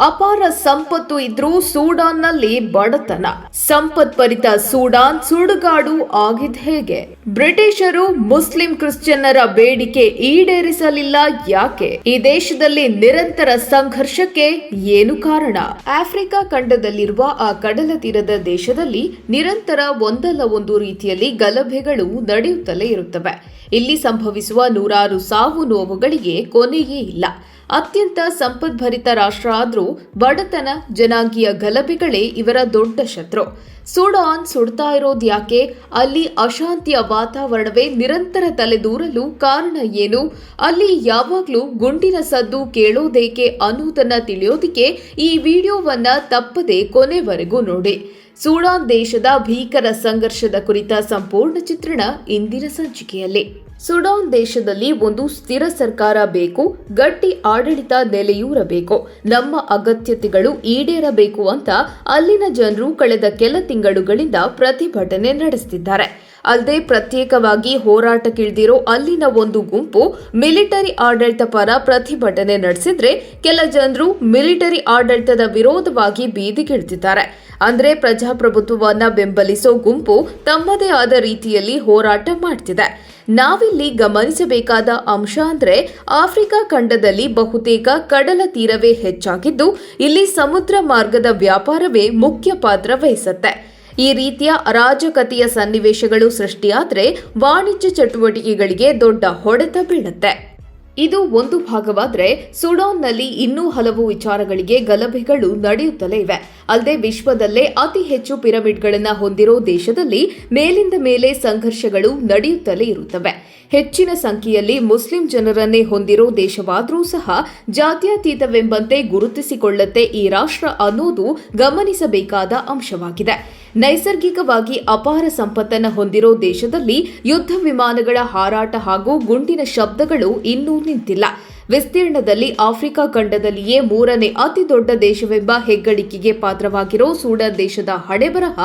ಅಪಾರ ಸಂಪತ್ತು ಇದ್ರೂ ಸೂಡಾನ್ನಲ್ಲಿ ಬಡತನ. ಸಂಪತ್ಭರಿತ ಸೂಡಾನ್ ಸುಡುಗಾಡು ಆಗಿದ್ ಹೇಗೆ? ಬ್ರಿಟಿಷರು ಮುಸ್ಲಿಂ ಕ್ರಿಶ್ಚಿಯನ್ನರ ಬೇಡಿಕೆ ಈಡೇರಿಸಲಿಲ್ಲ ಯಾಕೆ? ಈ ದೇಶದಲ್ಲಿ ನಿರಂತರ ಸಂಘರ್ಷಕ್ಕೆ ಏನು ಕಾರಣ? ಆಫ್ರಿಕಾ ಖಂಡದಲ್ಲಿರುವ ಆ ಕಡಲ ತೀರದ ದೇಶದಲ್ಲಿ ನಿರಂತರ ಒಂದಲ್ಲ ಒಂದು ರೀತಿಯಲ್ಲಿ ಗಲಭೆಗಳು ನಡೆಯುತ್ತಲೇ ಇರುತ್ತವೆ. ಇಲ್ಲಿ ಸಂಭವಿಸುವ ನೂರಾರು ಸಾವು ನೋವುಗಳಿಗೆ ಕೊನೆಯೇ ಇಲ್ಲ. ಅತ್ಯಂತ ಸಂಪದ್ಭರಿತ ರಾಷ್ಟ್ರ ಆದರೂ ಬಡತನ, ಜನಾಂಗೀಯ ಗಲಭೆಗಳೇ ಇವರ ದೊಡ್ಡ ಶತ್ರು. ಸುಡಾನ್ ಸುಡ್ತಾ ಇರೋದು ಯಾಕೆ? ಅಲ್ಲಿ ಅಶಾಂತಿಯ ವಾತಾವರಣವೇ ನಿರಂತರ ತಲೆದೂರಲು ಕಾರಣ ಏನು? ಅಲ್ಲಿ ಯಾವಾಗಲೂ ಗುಂಡಿನ ಸದ್ದು ಕೇಳೋದೇಕೆ ಅನ್ನೋದನ್ನ ತಿಳಿಯೋದಿಕ್ಕೆ ಈ ವಿಡಿಯೋವನ್ನ ತಪ್ಪದೆ ಕೊನೆವರೆಗೂ ನೋಡಿ. ಸೂಡಾನ್ ದೇಶದ ಭೀಕರ ಸಂಘರ್ಷದ ಕುರಿತ ಸಂಪೂರ್ಣ ಚಿತ್ರಣ ಇಂದಿನ ಸಂಚಿಕೆಯಲ್ಲಿ. ಸುಡಾನ್ ದೇಶದಲ್ಲಿ ಒಂದು ಸ್ಥಿರ ಸರ್ಕಾರ ಬೇಕು, ಗಟ್ಟಿ ಆಡಳಿತ ನೆಲೆಯೂರಬೇಕು, ನಮ್ಮ ಅಗತ್ಯತೆಗಳು ಈಡೇರಬೇಕು ಅಂತ ಅಲ್ಲಿನ ಜನರು ಕಳೆದ ಕೆಲ ತಿಂಗಳುಗಳಿಂದ ಪ್ರತಿಭಟನೆ ನಡೆಸುತ್ತಿದ್ದಾರೆ ಅಲ್ಲದೆ ಪ್ರತ್ಯೇಕವಾಗಿ ಹೋರಾಟಕ್ಕಿಳಿದಿರೋ ಅಲ್ಲಿನ ಒಂದು ಗುಂಪು ಮಿಲಿಟರಿ ಆಡಳಿತ ಪರ ಪ್ರತಿಭಟನೆ ನಡೆಸಿದ್ರೆ ಕೆಲ ಜನರು ಮಿಲಿಟರಿ ಆಡಳಿತದ ವಿರೋಧವಾಗಿ ಬೀದಿಗಿಳಿದಿದ್ದಾರೆ. ಅಂದ್ರೆ ಪ್ರಜಾಪ್ರಭುತ್ವವನ್ನ ಬೆಂಬಲಿಸೋ ಗುಂಪು ತಮ್ಮದೇ ಆದ ರೀತಿಯಲ್ಲಿ ಹೋರಾಟ ಮಾಡ್ತಿದೆ. ನಾವಿಲ್ಲಿ ಗಮನಿಸಬೇಕಾದ ಅಂಶ ಅಂದ್ರೆ ಆಫ್ರಿಕಾ ಖಂಡದಲ್ಲಿ ಬಹುತೇಕ ಕಡಲ ತೀರವೇ ಹೆಚ್ಚಾಗಿದ್ದು, ಇಲ್ಲಿ ಸಮುದ್ರ ಮಾರ್ಗದ ವ್ಯಾಪಾರವೇ ಮುಖ್ಯ ಪಾತ್ರ ವಹಿಸುತ್ತೆ. ಈ ರೀತಿಯ ಅರಾಜಕತೆಯ ಸನ್ನಿವೇಶಗಳು ಸೃಷ್ಟಿಯಾದರೆ ವಾಣಿಜ್ಯ ಚಟುವಟಿಕೆಗಳಿಗೆ ದೊಡ್ಡ ಹೊಡೆತ ಬೀಳುತ್ತೆ. ಇದು ಒಂದು ಭಾಗವಾದರೆ ಸುಡಾನ್ನಲ್ಲಿ ಇನ್ನೂ ಹಲವು ವಿಚಾರಗಳಿಗೆ ಗಲಭೆಗಳು ನಡೆಯುತ್ತಲೇ ಇವೆ. ಅಲ್ಲದೆ ವಿಶ್ವದಲ್ಲೇ ಅತಿ ಹೆಚ್ಚು ಪಿರಮಿಡ್ಗಳನ್ನು ಹೊಂದಿರೋ ದೇಶದಲ್ಲಿ ಮೇಲಿಂದ ಮೇಲೆ ಸಂಘರ್ಷಗಳು ನಡೆಯುತ್ತಲೇ ಇರುತ್ತವೆ. ಹೆಚ್ಚಿನ ಸಂಖ್ಯೆಯಲ್ಲಿ ಮುಸ್ಲಿಂ ಜನರನ್ನೇ ಹೊಂದಿರೋ ದೇಶವಾದರೂ ಸಹ ಜಾತ್ಯತೀತವೆಂಬಂತೆ ಗುರುತಿಸಿಕೊಳ್ಳುತ್ತೆ ಈ ರಾಷ್ಟ್ರ ಅನ್ನೋದು ಗಮನಿಸಬೇಕಾದ ಅಂಶವಾಗಿದೆ. ನೈಸರ್ಗಿಕವಾಗಿ ಅಪಾರ ಸಂಪತ್ತನ್ನು ಹೊಂದಿರೋ ದೇಶದಲ್ಲಿ ಯುದ್ಧ ವಿಮಾನಗಳ ಹಾರಾಟ ಹಾಗೂ ಗುಂಡಿನ ಶಬ್ದಗಳು ಇನ್ನೂ ನಿಂತಿಲ್ಲ. ವಿಸ್ತೀರ್ಣದಲ್ಲಿ ಆಫ್ರಿಕಾ ಖಂಡದಲ್ಲಿಯೇ ಮೂರನೇ ಅತಿ ದೊಡ್ಡ ದೇಶವೆಂಬ ಹೆಗ್ಗಳಿಕೆಗೆ ಪಾತ್ರವಾಗಿರೋ ಸೂಡಾನ್ ದೇಶದ ಹಣೆಬರಹ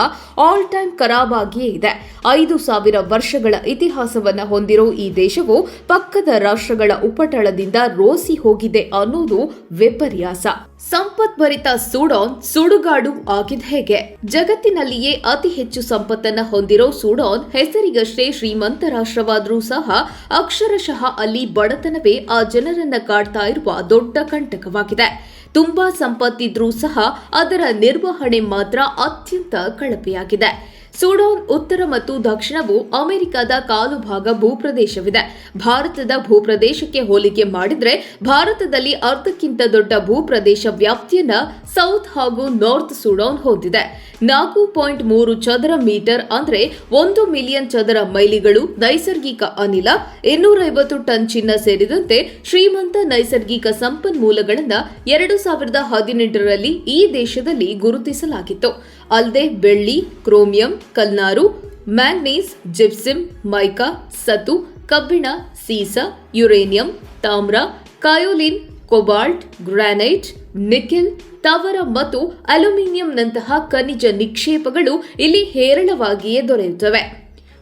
ಆಲ್ ಟೈಮ್ ಖರಾಬಾಗಿಯೇ ಇದೆ. ಐದು ಸಾವಿರ ವರ್ಷಗಳ ಇತಿಹಾಸವನ್ನು ಹೊಂದಿರೋ ಈ ದೇಶವು ಪಕ್ಕದ ರಾಷ್ಟ್ರಗಳ ಉಪಟಳದಿಂದ ರೋಸಿ ಹೋಗಿದೆ ಅನ್ನೋದು ವಿಪರ್ಯಾಸ. ಸಂಪತ್ಭರಿತ ಸೂಡಾನ್ ಸುಡುಗಾಡು ಆಗಿದ್ ಹೇಗೆ? ಜಗತ್ತಿನಲ್ಲಿಯೇ ಅತಿ ಹೆಚ್ಚು ಸಂಪತ್ತನ್ನ ಹೊಂದಿರೋ ಸೂಡಾನ್ ಹೆಸರಿಗಷ್ಟೇ ಶ್ರೀಮಂತ ರಾಷ್ಟ್ರವಾದರೂ ಸಹ ಅಕ್ಷರಶಃ ಅಲ್ಲಿ ಬಡತನವೇ ಆ ಜನರನ್ನ ಕಾಡ್ತಾ ಇರುವ ದೊಡ್ಡ ಕಂಟಕವಾಗಿದೆ. ತುಂಬಾ ಸಂಪತ್ತಿದ್ರೂ ಸಹ ಅದರ ನಿರ್ವಹಣೆ ಮಾತ್ರ ಅತ್ಯಂತ ಕಳಪೆಯಾಗಿದೆ. ಸೂಡಾನ್ ಉತ್ತರ ಮತ್ತು ದಕ್ಷಿಣವು ಅಮೆರಿಕದ ಕಾಲು ಭಾಗ ಭೂಪ್ರದೇಶವಿದೆ. ಭಾರತದ ಭೂಪ್ರದೇಶಕ್ಕೆ ಹೋಲಿಕೆ ಮಾಡಿದರೆ ಭಾರತದಲ್ಲಿ ಅರ್ಧಕ್ಕಿಂತ ದೊಡ್ಡ ಭೂಪ್ರದೇಶ ವ್ಯಾಪ್ತಿಯನ್ನ ಸೌತ್ ಹಾಗೂ ನಾರ್ತ್ ಸೂಡಾನ್ ಹೊಂದಿದೆ. ನಾಲ್ಕು ಪಾಯಿಂಟ್ ಮೂರು ಚದರ ಮೀಟರ್ ಅಂದರೆ ಒಂದು ಮಿಲಿಯನ್ ಚದರ ಮೈಲಿಗಳು ನೈಸರ್ಗಿಕ ಅನಿಲ, ಇನ್ನೂರೈವತ್ತು ಟನ್ ಚಿನ್ನ ಸೇರಿದಂತೆ ಶ್ರೀಮಂತ ನೈಸರ್ಗಿಕ ಸಂಪನ್ಮೂಲಗಳನ್ನು ಎರಡು ಸಾವಿರದ ಹದಿನೆಂಟರಲ್ಲಿ ಈ ದೇಶದಲ್ಲಿ ಗುರುತಿಸಲಾಗಿತ್ತು. ಅಲ್ಲದೆ ಬೆಳ್ಳಿ, ಕ್ರೋಮಿಯಂ, ಕಲ್ನಾರು ಮ್ಯಾಂಗ್ನೀಸ್ ಜಿಪ್ಸಿಮ್ ಮೈಕಾ, ಸತು, ಕಬ್ಬಿಣ, ಸೀಸ, ಯುರೇನಿಯಂ, ತಾಮ್ರ, ಕಾಯೋಲಿನ್, ಕೊಬಾಲ್ಟ್, ಗ್ರಾನೈಟ್ ನಿಖಿಲ್ ತವರ ಮತ್ತು ಅಲ್ಯೂಮಿನಿಯಂನಂತಹ ಖನಿಜ ನಿಕ್ಷೇಪಗಳು ಇಲ್ಲಿ ಹೇರಳವಾಗಿಯೇ ದೊರೆಯುತ್ತವೆ.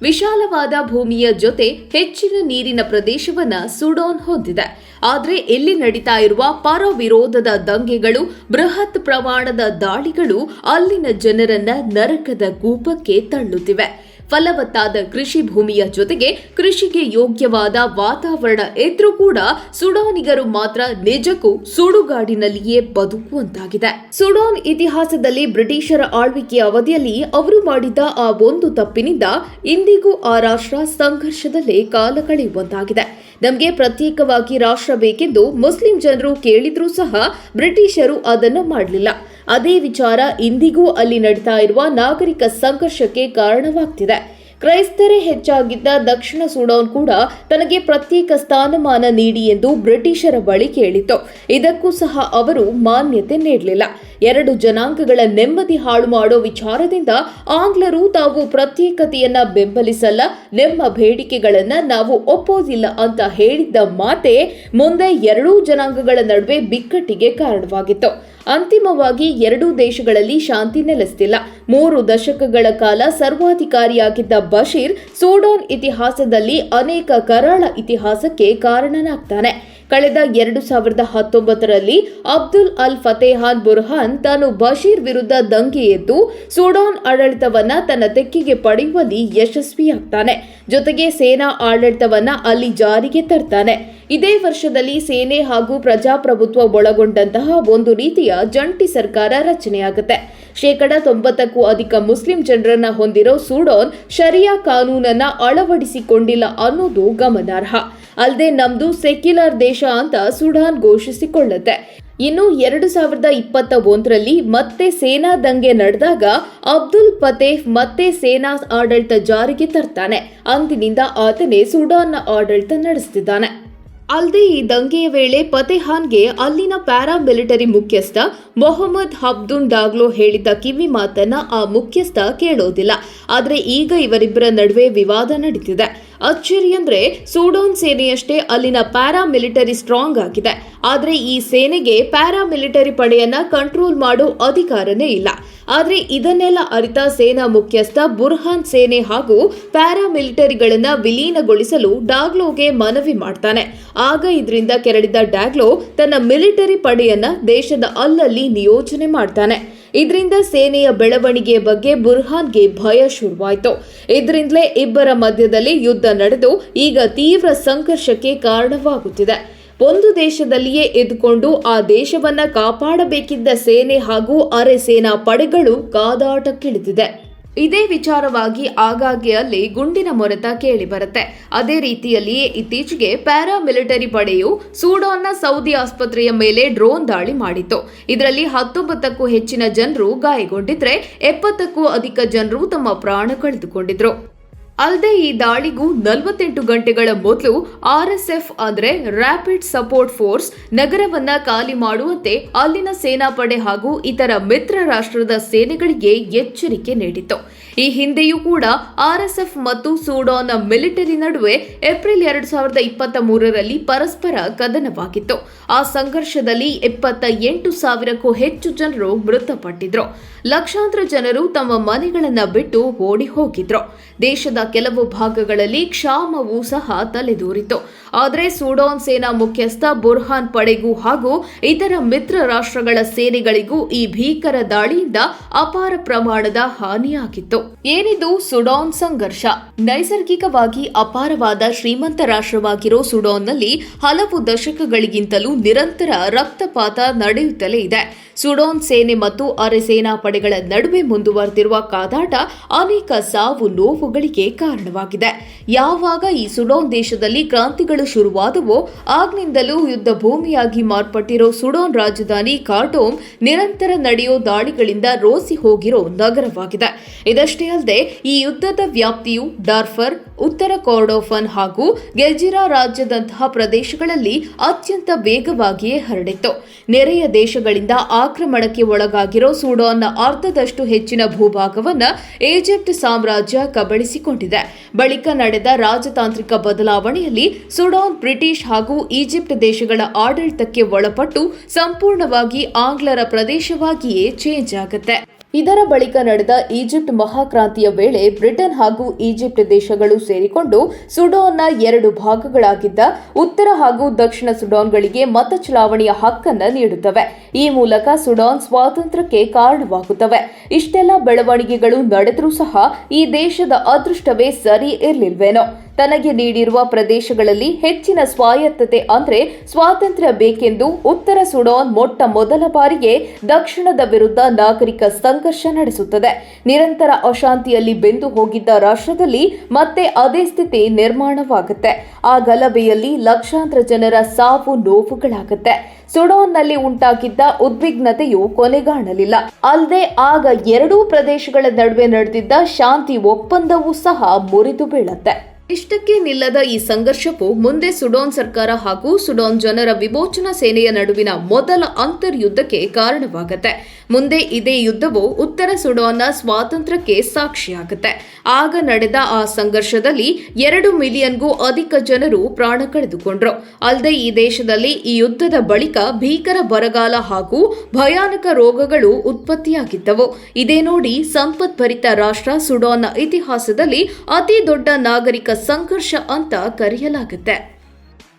ವಿಶಾಲವಾದ ಭೂಮಿಯ ಜೊತೆ ಹೆಚ್ಚಿನ ನೀರಿನ ಪ್ರದೇಶವನ್ನ ಸುಡೋನ್ ಹೊಂದಿದೆ. ಆದರೆ ಇಲ್ಲಿ ನಡೀತಾ ಇರುವ ಪರ ವಿರೋಧದ ದಂಗೆಗಳು, ಬೃಹತ್ ಪ್ರಮಾಣದ ದಾಳಿಗಳು ಅಲ್ಲಿನ ಜನರನ್ನ ನರಕದ ಕೂಪಕ್ಕೆ ತಳ್ಳುತ್ತಿವೆ. ಫಲವತ್ತಾದ ಕೃಷಿ ಭೂಮಿಯ ಜೊತೆಗೆ ಕೃಷಿಗೆ ಯೋಗ್ಯವಾದ ವಾತಾವರಣ ಇದ್ರೂ ಕೂಡ ಸುಡಾನಿಗರು ಮಾತ್ರ ನಿಜಕ್ಕೂ ಸುಡುಗಾಡಿನಲ್ಲಿಯೇ ಬದುಕುವಂತಾಗಿದೆ. ಸುಡಾನ್ ಇತಿಹಾಸದಲ್ಲಿ ಬ್ರಿಟಿಷರ ಆಳ್ವಿಕೆಯ ಅವಧಿಯಲ್ಲಿ ಅವರು ಮಾಡಿದ ಆ ಒಂದು ತಪ್ಪಿನಿಂದ ಇಂದಿಗೂ ಆ ರಾಷ್ಟ್ರ ಸಂಘರ್ಷದಲ್ಲೇ ಕಾಲ ಕಳೆಯುವಂತಾಗಿದೆ. ನಮಗೆ ಪ್ರತ್ಯೇಕವಾಗಿ ರಾಷ್ಟ್ರ ಬೇಕೆಂದು ಮುಸ್ಲಿಂ ಜನರು ಕೇಳಿದ್ರೂ ಸಹ ಬ್ರಿಟಿಷರು ಅದನ್ನು ಮಾಡಲಿಲ್ಲ. ಅದೇ ವಿಚಾರ ಇಂದಿಗೂ ಅಲ್ಲಿ ನಡೀತಾ ಇರುವ ನಾಗರಿಕ ಸಂಘರ್ಷಕ್ಕೆ ಕಾರಣವಾಗ್ತಿದೆ. ಕ್ರೈಸ್ತರೇ ಹೆಚ್ಚಾಗಿದ್ದ ದಕ್ಷಿಣ ಸುಡಾನ್ ಕೂಡ ತನಗೆ ಪ್ರತ್ಯೇಕ ಸ್ಥಾನಮಾನ ನೀಡಿ ಎಂದು ಬ್ರಿಟಿಷರ ಬಳಿ ಕೇಳಿತು. ಇದಕ್ಕೂ ಸಹ ಅವರು ಮಾನ್ಯತೆ ನೀಡಲಿಲ್ಲ. ಎರಡು ಜನಾಂಗಗಳ ನೆಮ್ಮದಿ ಹಾಳು ಮಾಡೋ ವಿಚಾರದಿಂದ ಆಂಗ್ಲರು ತಾವು ಪ್ರತ್ಯೇಕತೆಯನ್ನ ಬೆಂಬಲಿಸಲ್ಲ, ನಿಮ್ಮ ಬೇಡಿಕೆಗಳನ್ನ ನಾವು ಒಪ್ಪೋದಿಲ್ಲ ಅಂತ ಹೇಳಿದ್ದ ಮಾತೆ ಮುಂದೆ ಎರಡೂ ಜನಾಂಗಗಳ ನಡುವೆ ಬಿಕ್ಕಟ್ಟಿಗೆ ಕಾರಣವಾಗಿತ್ತು. ಅಂತಿಮವಾಗಿ ಎರಡೂ ದೇಶಗಳಲ್ಲಿ ಶಾಂತಿ ನೆಲೆಸ್ತಿಲ್ಲ. ಮೂರು ದಶಕಗಳ ಕಾಲ ಸರ್ವಾಧಿಕಾರಿಯಾಗಿದ್ದ ಬಶೀರ್ ಸೂಡಾನ್ ಇತಿಹಾಸದಲ್ಲಿ ಅನೇಕ ಕರಾಳ ಇತಿಹಾಸಕ್ಕೆ ಕಾರಣನಾಗ್ತಾನೆ. ಕಳೆದ ಎರಡು ಸಾವಿರದ ಹತ್ತೊಂಬತ್ತರಲ್ಲಿ ಅಬ್ದುಲ್ ಅಲ್ ಫತೇಹಾನ್ ಬುರ್ಹಾನ್ ತಾನು ಬಶೀರ್ ವಿರುದ್ಧ ದಂಗೆ ಎದ್ದು ಸೂಡಾನ್ ಆಡಳಿತವನ್ನ ತನ್ನ ತೆಕ್ಕಿಗೆ ಪಡೆಯುವಲ್ಲಿ ಯಶಸ್ವಿಯಾಗ್ತಾನೆ. ಜೊತೆಗೆ ಸೇನಾ ಆಡಳಿತವನ್ನ ಅಲ್ಲಿ ಜಾರಿಗೆ ತರ್ತಾನೆ. ಇದೇ ವರ್ಷದಲ್ಲಿ ಸೇನೆ ಹಾಗೂ ಪ್ರಜಾಪ್ರಭುತ್ವ ಒಳಗೊಂಡಂತಹ ಒಂದು ರೀತಿಯ ಜಂಟಿ ಸರ್ಕಾರ ರಚನೆಯಾಗುತ್ತೆ. ಶೇಕಡ ತೊಂಬತ್ತಕ್ಕೂ ಅಧಿಕ ಮುಸ್ಲಿಂ ಜನರನ್ನ ಹೊಂದಿರೋ ಸೂಡೋನ್ ಶರಿಯಾ ಕಾನೂನನ್ನ ಅಳವಡಿಸಿಕೊಂಡಿಲ್ಲ ಅನ್ನೋದು ಗಮನಾರ್ಹ. ಅಲ್ಲದೆ ನಮ್ದು ಸೆಕ್ಯುಲರ್ ದೇಶ ಅಂತ ಸುಡಾನ್ ಘೋಷಿಸಿಕೊಳ್ಳುತ್ತೆ. ಇನ್ನು ಎರಡು ಸಾವಿರದ ಇಪ್ಪತ್ತ ಒಂದರಲ್ಲಿ ಮತ್ತೆ ಸೇನಾ ದಂಗೆ ನಡೆದಾಗ ಅಬ್ದುಲ್ ಫತೇಫ್ ಮತ್ತೆ ಸೇನಾ ಆಡಳಿತ ಜಾರಿಗೆ ತರ್ತಾನೆ. ಅಂದಿನಿಂದ ಆತನೇ ಸುಡಾನ್ನ ಆಡಳಿತ ನಡೆಸ್ತಿದ್ದಾನೆ. ಅಲ್ಲದೆ ಈ ದಂಗೆಯ ವೇಳೆ ಫತೇಹಾನ್ಗೆ ಅಲ್ಲಿನ ಪ್ಯಾರಾ ಮಿಲಿಟರಿ ಮುಖ್ಯಸ್ಥ ಮೊಹಮ್ಮದ್ ಹಬ್ದುನ್ ಡಾಗ್ಲೋ ಹೇಳಿದ್ದ ಕಿವಿ ಮಾತನ್ನ ಆ ಮುಖ್ಯಸ್ಥ ಕೇಳೋದಿಲ್ಲ. ಆದರೆ ಈಗ ಇವರಿಬ್ಬರ ನಡುವೆ ವಿವಾದ ನಡೀತಿದೆ. ಅಚ್ಚರಿ ಅಂದ್ರೆ ಸೂಡಾನ್ ಸೇನೆಯಷ್ಟೇ ಅಲ್ಲಿನ ಪ್ಯಾರಾ ಮಿಲಿಟರಿ ಸ್ಟ್ರಾಂಗ್ ಆಗಿದೆ. ಆದರೆ ಈ ಸೇನೆಗೆ ಪ್ಯಾರಾ ಮಿಲಿಟರಿ ಪಡೆಯನ್ನ ಕಂಟ್ರೋಲ್ ಮಾಡೋ ಅಧಿಕಾರನೇ ಇಲ್ಲ. ಆದರೆ ಇದನ್ನೆಲ್ಲ ಅರಿತ ಸೇನಾ ಮುಖ್ಯಸ್ಥ ಬುರ್ಹಾನ್ ಸೇನೆ ಹಾಗೂ ಪ್ಯಾರಾ ಮಿಲಿಟರಿಗಳನ್ನ ವಿಲೀನಗೊಳಿಸಲು ಡಾಗ್ಲೋಗೆ ಮನವಿ ಮಾಡ್ತಾನೆ. ಆಗ ಇದರಿಂದ ಕೆರಳಿದ ಡಾಗ್ಲೋ ತನ್ನ ಮಿಲಿಟರಿ ಪಡೆಯನ್ನ ದೇಶದ ಅಲ್ಲಲ್ಲಿ ನಿಯೋಜನೆ ಮಾಡ್ತಾನೆ. ಇದರಿಂದ ಸೇನೆಯ ಬೆಳವಣಿಗೆ ಬಗ್ಗೆ ಬುರ್ಹಾನ್ಗೆ ಭಯ ಶುರುವಾಯಿತು. ಇದರಿಂದಲೇ ಇಬ್ಬರ ಮಧ್ಯದಲ್ಲಿ ಯುದ್ಧ ನಡೆದು ಈಗ ತೀವ್ರ ಸಂಘರ್ಷಕ್ಕೆ ಕಾರಣವಾಗುತ್ತಿದೆ. ಒಂದು ದೇಶದಲ್ಲಿಯೇ ಇದ್ದುಕೊಂಡು ಆ ದೇಶವನ್ನ ಕಾಪಾಡಬೇಕಿದ್ದ ಸೇನೆ ಹಾಗೂ ಅರೆ ಸೇನಾ ಪಡೆಗಳು ಕಾದಾಟಕ್ಕಿಳಿದಿದೆ. ಇದೇ ವಿಚಾರವಾಗಿ ಆಗಾಗ್ಗೆ ಅಲ್ಲಿ ಗುಂಡಿನ ಮೊರೆತ ಕೇಳಿ ಬರುತ್ತೆ ಅದೇ ರೀತಿಯಲ್ಲಿಯೇ ಇತ್ತೀಚೆಗೆ ಪ್ಯಾರಾ ಮಿಲಿಟರಿ ಪಡೆಯು ಸೂಡಾನ್ನ ಸೌದಿ ಆಸ್ಪತ್ರೆಯ ಮೇಲೆ ಡ್ರೋನ್ ದಾಳಿ ಮಾಡಿತ್ತು. ಇದರಲ್ಲಿ ಹತ್ತೊಂಬತ್ತಕ್ಕೂ ಹೆಚ್ಚಿನ ಜನರು ಗಾಯಗೊಂಡಿದ್ರೆ, ಎಪ್ಪತ್ತಕ್ಕೂ ಅಧಿಕ ಜನರು ತಮ್ಮ ಪ್ರಾಣ ಕಳೆದುಕೊಂಡಿದ್ರು. ಅಲ್ಲದೆ ಈ ದಾಳಿಗೂ ನಲವತ್ತೆಂಟು ಗಂಟೆಗಳ ಮೊದಲು ಆರ್ಎಸ್ಎಫ್ ಅಂದ್ರೆ ರ್ಯಾಪಿಡ್ ಸಪೋರ್ಟ್ ಫೋರ್ಸ್ ನಗರವನ್ನ ಖಾಲಿ ಮಾಡುವಂತೆ ಅಲ್ಲಿನ ಸೇನಾಪಡೆ ಹಾಗೂ ಇತರ ಮಿತ್ರ ರಾಷ್ಟ್ರದ ಸೇನೆಗಳಿಗೆ ಎಚ್ಚರಿಕೆ ನೀಡಿತ್ತು. ಈ ಹಿಂದೆಯೂ ಕೂಡ ಆರ್ಎಸ್ಎಫ್ ಮತ್ತು ಸೂಡಾನ್ ಮಿಲಿಟರಿ ನಡುವೆ ಏಪ್ರಿಲ್ ಎರಡು ಸಾವಿರದ ಇಪ್ಪತ್ತ ಮೂರರಲ್ಲಿ ಪರಸ್ಪರ ಕದನವಾಗಿತ್ತು. ಆ ಸಂಘರ್ಷದಲ್ಲಿ ಇಪ್ಪತ್ತ ಎಂಟು ಸಾವಿರಕ್ಕೂ ಹೆಚ್ಚು ಜನರು ಮೃತಪಟ್ಟಿದ್ರು. ಲಕ್ಷಾಂತರ ಜನರು ತಮ್ಮ ಮನೆಗಳನ್ನು ಬಿಟ್ಟು ಓಡಿ ಹೋಗಿದ್ರು. ದೇಶದ ಕೆಲವು ಭಾಗಗಳಲ್ಲಿ ಕ್ಷಾಮವೂ ಸಹ ತಲೆದೂರಿತು. ಆದರೆ ಸೂಡಾನ್ ಸೇನಾ ಮುಖ್ಯಸ್ಥ ಬುರ್ಹಾನ್ ಪಡೆಗೂ ಹಾಗೂ ಇತರ ಮಿತ್ರ ರಾಷ್ಟ್ರಗಳ ಸೇನೆಗಳಿಗೂ ಈ ಭೀಕರ ದಾಳಿಯಿಂದ ಅಪಾರ ಪ್ರಮಾಣದ ಹಾನಿಯಾಗಿತ್ತು. ಏನಿದು ಸುಡಾನ್ ಸಂಘರ್ಷ? ನೈಸರ್ಗಿಕವಾಗಿ ಅಪಾರವಾದ ಶ್ರೀಮಂತ ರಾಷ್ಟ್ರವಾಗಿರೋ ಸುಡಾನ್ನಲ್ಲಿ ಹಲವು ದಶಕಗಳಿಗಿಂತಲೂ ನಿರಂತರ ರಕ್ತಪಾತ ನಡೆಯುತ್ತಲೇ ಇದೆ. ಸುಡಾನ್ ಸೇನೆ ಮತ್ತು ಅರೆ ಸೇನಾ ಪಡೆಗಳ ನಡುವೆ ಮುಂದುವರೆದಿರುವ ಕಾದಾಟ ಅನೇಕ ಸಾವು ನೋವುಗಳಿಗೆ ಕಾರಣವಾಗಿದೆ. ಯಾವಾಗ ಈ ಸುಡಾನ್ ದೇಶದಲ್ಲಿ ಕ್ರಾಂತಿಗಳು ಶುರುವಾದವೋ. ಆಗ್ನಿಂದಲೂ ಯುದ್ಧ ಭೂಮಿಯಾಗಿ ಮಾರ್ಪಟ್ಟಿರೋ ಸುಡೋನ್ ರಾಜಧಾನಿ ಕಾರ್ಟೋಮ್ ನಿರಂತರ ನಡೆಯೋ ದಾಳಿಗಳಿಂದ ರೋಸಿ ಹೋಗಿರೋ ನಗರವಾಗಿದೆ. ಇದಷ್ಟೇ ಅಲ್ಲದೆ, ಈ ಯುದ್ಧದ ವ್ಯಾಪ್ತಿಯು ಡಾರ್ಫರ್, ಉತ್ತರ ಕೋರ್ಡೋಫನ್ ಹಾಗೂ ಗೆಲ್ಜಿರಾ ರಾಜ್ಯದಂತಹ ಪ್ರದೇಶಗಳಲ್ಲಿ ಅತ್ಯಂತ ವೇಗವಾಗಿಯೇ ಹರಡಿತ್ತು. ನೆರೆಯ ದೇಶಗಳಿಂದ ಆಕ್ರಮಣಕ್ಕೆ ಒಳಗಾಗಿರೋ ಸೂಡಾನ್ನ ಅರ್ಧದಷ್ಟು ಹೆಚ್ಚಿನ ಭೂಭಾಗವನ್ನ ಈಜಿಪ್ಟ್ ಸಾಮ್ರಾಜ್ಯ ಕಬಳಿಸಿಕೊಂಡಿದೆ. ಬಳಿಕ ನಡೆದ ರಾಜತಾಂತ್ರಿಕ ಬದಲಾವಣೆಯಲ್ಲಿ ಸುಡಾನ್ ಬ್ರಿಟಿಷ್ ಹಾಗೂ ಈಜಿಪ್ಟ್ ದೇಶಗಳ ಆಡಳಿತಕ್ಕೆ ಒಳಪಟ್ಟು ಸಂಪೂರ್ಣವಾಗಿ ಆಂಗ್ಲರ ಪ್ರದೇಶವಾಗಿಯೇ ಚೇಂಜ್ ಆಗುತ್ತೆ. ಇದರ ಬಳಿಕ ನಡೆದ ಈಜಿಪ್ಟ್ ಮಹಾಕ್ರಾಂತಿಯ ವೇಳೆ ಬ್ರಿಟನ್ ಹಾಗೂ ಈಜಿಪ್ಟ್ ದೇಶಗಳು ಸೇರಿಕೊಂಡು ಸುಡಾನ್ನ ಎರಡು ಭಾಗಗಳಾಗಿದ್ದ ಉತ್ತರ ಹಾಗೂ ದಕ್ಷಿಣ ಸುಡಾನ್ಗಳಿಗೆ ಮತ ಚಲಾವಣೆಯ ಹಕ್ಕನ್ನು ನೀಡುತ್ತವೆ. ಈ ಮೂಲಕ ಸುಡಾನ್ ಸ್ವಾತಂತ್ರ್ಯಕ್ಕೆ ಕಾರಣವಾಗುತ್ತವೆ. ಇಷ್ಟೆಲ್ಲ ಬೆಳವಣಿಗೆಗಳು ನಡೆದರೂ ಸಹ ಈ ದೇಶದ ಅದೃಷ್ಟವೇ ಸರಿ ಇರ್ಲಿಲ್ವೇನೋ. ತನಗೆ ನೀಡಿರುವ ಪ್ರದೇಶಗಳಲ್ಲಿ ಹೆಚ್ಚಿನ ಸ್ವಾಯತ್ತತೆ ಅಂದರೆ ಸ್ವಾತಂತ್ರ್ಯ ಬೇಕೆಂದು ಉತ್ತರ ಸುಡಾನ್ ಮೊಟ್ಟ ಮೊದಲ ಬಾರಿಗೆ ದಕ್ಷಿಣದ ವಿರುದ್ಧ ನಾಗರಿಕ ಸಂಘರ್ಷ ನಡೆಸುತ್ತದೆ. ನಿರಂತರ ಅಶಾಂತಿಯಲ್ಲಿ ಬೆಂದು ಹೋಗಿದ್ದ ರಾಷ್ಟ್ರದಲ್ಲಿ ಮತ್ತೆ ಅದೇ ಸ್ಥಿತಿ ನಿರ್ಮಾಣವಾಗುತ್ತೆ. ಆ ಗಲಭೆಯಲ್ಲಿ ಲಕ್ಷಾಂತರ ಜನರ ಸಾವು ನೋವುಗಳಾಗುತ್ತೆ. ಸುಡೋನ್ನಲ್ಲಿ ಉಂಟಾಗಿದ್ದ ಉದ್ವಿಗ್ನತೆಯು ಕೊನೆಗಾಣಲಿಲ್ಲ. ಅಲ್ಲದೆ ಆಗ ಎರಡೂ ಪ್ರದೇಶಗಳ ನಡುವೆ ನಡೆದಿದ್ದ ಶಾಂತಿ ಒಪ್ಪಂದವೂ ಸಹ ಮುರಿದು ಬೀಳತ್ತೆ. ಇಷ್ಟಕ್ಕೆ ನಿಲ್ಲದ ಈ ಸಂಘರ್ಷವು ಮುಂದೆ ಸುಡಾನ್ ಸರ್ಕಾರ ಹಾಗೂ ಸುಡಾನ್ ಜನರ ವಿಮೋಚನಾ ಸೇನೆಯ ನಡುವಿನ ಮೊದಲ ಅಂತರ್ಯುದ್ಧಕ್ಕೆ ಕಾರಣವಾಗುತ್ತೆ. ಮುಂದೆ ಇದೇ ಯುದ್ಧವು ಉತ್ತರ ಸುಡಾನ್ನ ಸ್ವಾತಂತ್ರ್ಯಕ್ಕೆ ಸಾಕ್ಷಿಯಾಗುತ್ತೆ. ಆಗ ನಡೆದ ಆ ಸಂಘರ್ಷದಲ್ಲಿ ಎರಡು ಮಿಲಿಯನ್ಗೂ ಅಧಿಕ ಜನರು ಪ್ರಾಣ ಕಳೆದುಕೊಂಡ್ರು. ಅಲ್ಲದೆ ಈ ದೇಶದಲ್ಲಿ ಈ ಯುದ್ಧದ ಬಳಿಕ ಭೀಕರ ಬರಗಾಲ ಹಾಗೂ ಭಯಾನಕ ರೋಗಗಳು ಉತ್ಪತ್ತಿಯಾಗಿದ್ದವು. ಇದೇ ನೋಡಿ ಸಂಪದ್ಭರಿತ ರಾಷ್ಟ್ರ ಸುಡಾನ್ನ ಇತಿಹಾಸದಲ್ಲಿ ಅತಿ ದೊಡ್ಡ ನಾಗರಿಕ ಸಂಘರ್ಷ ಅಂತ ಕರೆಯಲಾಗುತ್ತೆ.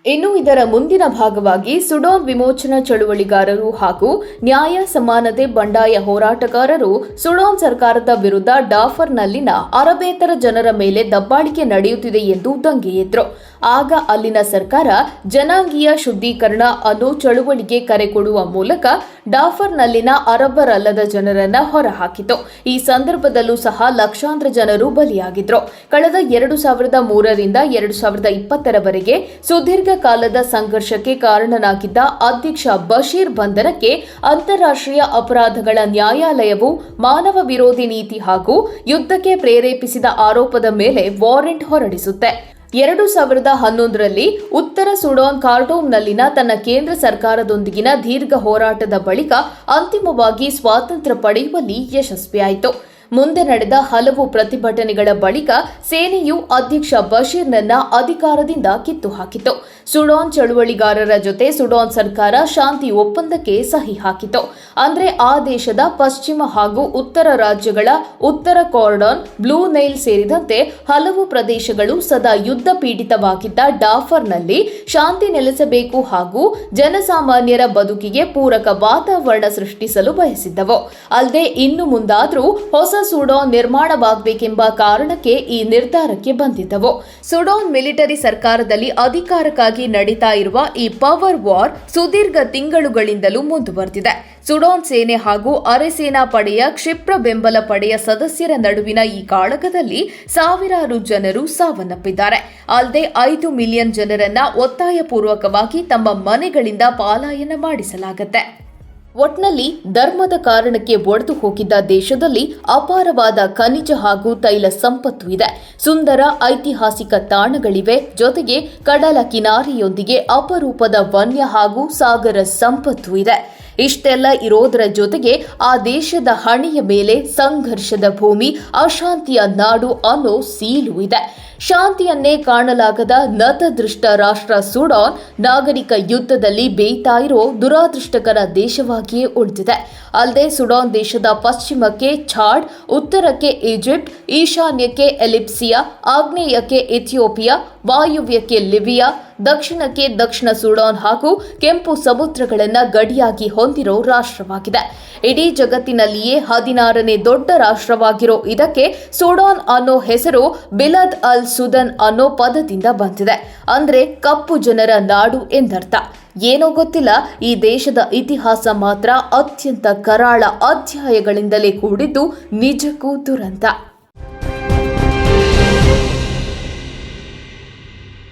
ಇನ್ನು ಇದರ ಮುಂದಿನ ಭಾಗವಾಗಿ ಸುಡಾನ್ ವಿಮೋಚನಾ ಚಳುವಳಿಗಾರರು ಹಾಗೂ ನ್ಯಾಯ ಸಮಾನತೆ ಬಂಡಾಯ ಹೋರಾಟಗಾರರು ಸುಡಾನ್ ಸರ್ಕಾರದ ವಿರುದ್ಧ ಡಾಫರ್ನಲ್ಲಿನ ಅರಬೇತರ ಜನರ ಮೇಲೆ ದಬ್ಬಾಳಿಕೆ ನಡೆಯುತ್ತಿದೆ ಎಂದು ದಂಗೆ ಆಗ ಅಲ್ಲಿನ ಸರ್ಕಾರ ಜನಾಂಗೀಯ ಶುದ್ಧೀಕರಣ ಅನ್ನೋ ಚಳುವಳಿಗೆ ಕರೆ ಕೊಡುವ ಮೂಲಕ ಡಾಫರ್ನಲ್ಲಿನ ಅರಬ್ಬರಲ್ಲದ ಜನರನ್ನ ಹೊರಹಾಕಿತು. ಈ ಸಂದರ್ಭದಲ್ಲೂ ಸಹ ಲಕ್ಷಾಂತರ ಜನರು ಬಲಿಯಾಗಿದ್ರು. ಕಳೆದ ಎರಡು ಸಾವಿರದ ಮೂರರಿಂದ ಎರಡು ಸಾವಿರದ ಇಪ್ಪತ್ತರವರೆಗೆ ಸುದೀರ್ಘ ಕಾಲದ ಸಂಘರ್ಷಕ್ಕೆ ಕಾರಣನಾಗಿದ್ದ ಅಧ್ಯಕ್ಷ ಬಶೀರ್ ಬಂಧನಕ್ಕೆ ಅಂತಾರಾಷ್ಟ್ರೀಯ ಅಪರಾಧಗಳ ನ್ಯಾಯಾಲಯವು ಮಾನವ ವಿರೋಧಿ ನೀತಿ ಹಾಗೂ ಯುದ್ಧಕ್ಕೆ ಪ್ರೇರೇಪಿಸಿದ ಆರೋಪದ ಮೇಲೆ ವಾರೆಂಟ್ ಹೊರಡಿಸುತ್ತೆ. ಎರಡು ಸಾವಿರದ ಹನ್ನೊಂದರಲ್ಲಿ ಉತ್ತರ ಸುಡಾನ್ ಕಾರ್ಟೋಮ್ನಲ್ಲಿನ ತನ್ನ ಕೇಂದ್ರ ಸರ್ಕಾರದೊಂದಿಗಿನ ದೀರ್ಘ ಹೋರಾಟದ ಬಳಿಕ ಅಂತಿಮವಾಗಿ ಸ್ವಾತಂತ್ರ್ಯ ಪಡೆಯುವಲ್ಲಿ ಯಶಸ್ವಿಯಾಯಿತು. ಮುಂದೆ ನಡೆದ ಹಲವು ಪ್ರತಿಭಟನೆಗಳ ಬಳಿಕ ಸೇನೆಯು ಅಧ್ಯಕ್ಷ ಬಶೀರ್ನನ್ನ ಅಧಿಕಾರದಿಂದ ಕಿತ್ತು ಹಾಕಿತು ಸುಡಾನ್ ಚಳುವಳಿಗಾರರ ಜೊತೆ ಸುಡಾನ್ ಸರ್ಕಾರ ಶಾಂತಿ ಒಪ್ಪಂದಕ್ಕೆ ಸಹಿ ಹಾಕಿತು ಅಂದ್ರೆ ಆ ದೇಶದ ಪಶ್ಚಿಮ ಹಾಗೂ ಉತ್ತರ ರಾಜ್ಯಗಳ ಉತ್ತರ ಕಾರ್ಡಾನ್ ಬ್ಲೂ ನೈಲ್ ಸೇರಿದಂತೆ ಹಲವು ಪ್ರದೇಶಗಳು ಸದಾ ಯುದ್ಧ ಪೀಡಿತವಾಗಿದ್ದ ಡಾಫರ್ನಲ್ಲಿ ಶಾಂತಿ ನೆಲೆಸಬೇಕು ಹಾಗೂ ಜನಸಾಮಾನ್ಯರ ಬದುಕಿಗೆ ಪೂರಕ ವಾತಾವರಣ ಸೃಷ್ಟಿಸಲು ಬಯಸಿದ್ದವು. ಅಲ್ಲದೆ ಇನ್ನು ಮುಂದಾದ್ರೂ ಹೊಸ ಸುಡಾನ್ ನಿರ್ಮಾಣವಾಗಬೇಕೆಂಬ ಕಾರಣಕ್ಕೆ ಈ ನಿರ್ಧಾರಕ್ಕೆ ಬಂದಿದ್ದವು. ಸುಡಾನ್ ಮಿಲಿಟರಿ ಸರ್ಕಾರದಲ್ಲಿ ಅಧಿಕಾರಕ್ಕಾಗಿ ನಡೀತಾ ಇರುವ ಈ ಪವರ್ ವಾರ್ ಸುದೀರ್ಘ ತಿಂಗಳುಗಳಿಂದಲೂ ಮುಂದುವರೆದಿದೆ. ಸುಡಾನ್ ಸೇನೆ ಹಾಗೂ ಅರೆಸೇನಾ ಪಡೆಯ ಕ್ಷಿಪ್ರ ಬೆಂಬಲ ಪಡೆಯ ಸದಸ್ಯರ ನಡುವಿನ ಈ ಕಾಳಗದಲ್ಲಿ ಸಾವಿರಾರು ಜನರು ಸಾವನ್ನಪ್ಪಿದ್ದಾರೆ. ಅಲ್ಲದೆ ಐದು ಮಿಲಿಯನ್ ಜನರನ್ನ ಒತ್ತಾಯಪೂರ್ವಕವಾಗಿ ತಮ್ಮ ಮನೆಗಳಿಂದ ಪಾಲಾಯನ ಮಾಡಿಸಲಾಗುತ್ತೆ. ಒಟ್ನಲ್ಲಿ ಧರ್ಮದ ಕಾರಣಕ್ಕೆ ಒಡೆದು ಹೋಗಿದ್ದ ದೇಶದಲ್ಲಿ ಅಪಾರವಾದ ಖನಿಜ ಹಾಗೂ ತೈಲ ಸಂಪತ್ತು ಇದೆ. ಸುಂದರ ಐತಿಹಾಸಿಕ ತಾಣಗಳಿವೆ. ಜೊತೆಗೆ ಕಡಲ ಕಿನಾರಿಯೊಂದಿಗೆ ಅಪರೂಪದ ವನ್ಯ ಹಾಗೂ ಸಾಗರ ಸಂಪತ್ತು ಇದೆ. ಇಷ್ಟೆಲ್ಲ ಇರೋದರ ಜೊತೆಗೆ ಆ ದೇಶದ ಹಣೆಯ ಮೇಲೆ ಸಂಘರ್ಷದ ಭೂಮಿ, ಅಶಾಂತಿಯ ನಾಡು ಅನ್ನೋ ಸೀಲು ಇದೆ. ಶಾಂತಿಯನ್ನೇ ಕಾಣಲಾಗದ ನತದೃಷ್ಟ ರಾಷ್ಟ್ರ ಸುಡಾನ್ ನಾಗರಿಕ ಯುದ್ಧದಲ್ಲಿ ಬೇಯ್ತಾ ಇರೋ ದುರಾದೃಷ್ಟಕರ ದೇಶವಾಗಿಯೇ ಉಳಿದಿದೆ. ಅಲ್ಲದೆ ಸುಡಾನ್ ದೇಶದ ಪಶ್ಚಿಮಕ್ಕೆ ಛಾಡ್ ಉತ್ತರಕ್ಕೆ ಈಜಿಪ್ಟ್, ಈಶಾನ್ಯಕ್ಕೆ ಎಲಿಪ್ಸಿಯಾ, ಆಗ್ನೇಯಕ್ಕೆ ಇಥಿಯೋಪಿಯಾ, ವಾಯುವ್ಯಕ್ಕೆ ಲಿಬಿಯಾ ದಕ್ಷಿಣಕ್ಕೆ ದಕ್ಷಿಣ ಸುಡಾನ್ ಹಾಗೂ ಕೆಂಪು ಸಮುದ್ರಗಳನ್ನು ಗಡಿಯಾಗಿ ಹೊಂದಿರೋ ರಾಷ್ಟ್ರವಾಗಿದೆ. ಇಡೀ ಜಗತ್ತಿನಲ್ಲಿಯೇ ಹದಿನಾರನೇ ದೊಡ್ಡ ರಾಷ್ಟ್ರವಾಗಿರೋ ಇದಕ್ಕೆ ಸುಡಾನ್ ಅನ್ನೋ ಹೆಸರು ಬಿಲದ್ ಅಲ್ ಸುದನ್ ಅನ್ನೋ ಪದದಿಂದ ಬಂದಿದೆ. ಅಂದ್ರೆ ಕಪ್ಪು ಜನರ ನಾಡು ಎಂದರ್ಥ. ಏನೋ ಗೊತ್ತಿಲ್ಲ, ಈ ದೇಶದ ಇತಿಹಾಸ ಮಾತ್ರ ಅತ್ಯಂತ ಕರಾಳ ಅಧ್ಯಾಯಗಳಿಂದಲೇ ಕೂಡಿದ್ದು ನಿಜಕ್ಕೂ ದುರಂತ.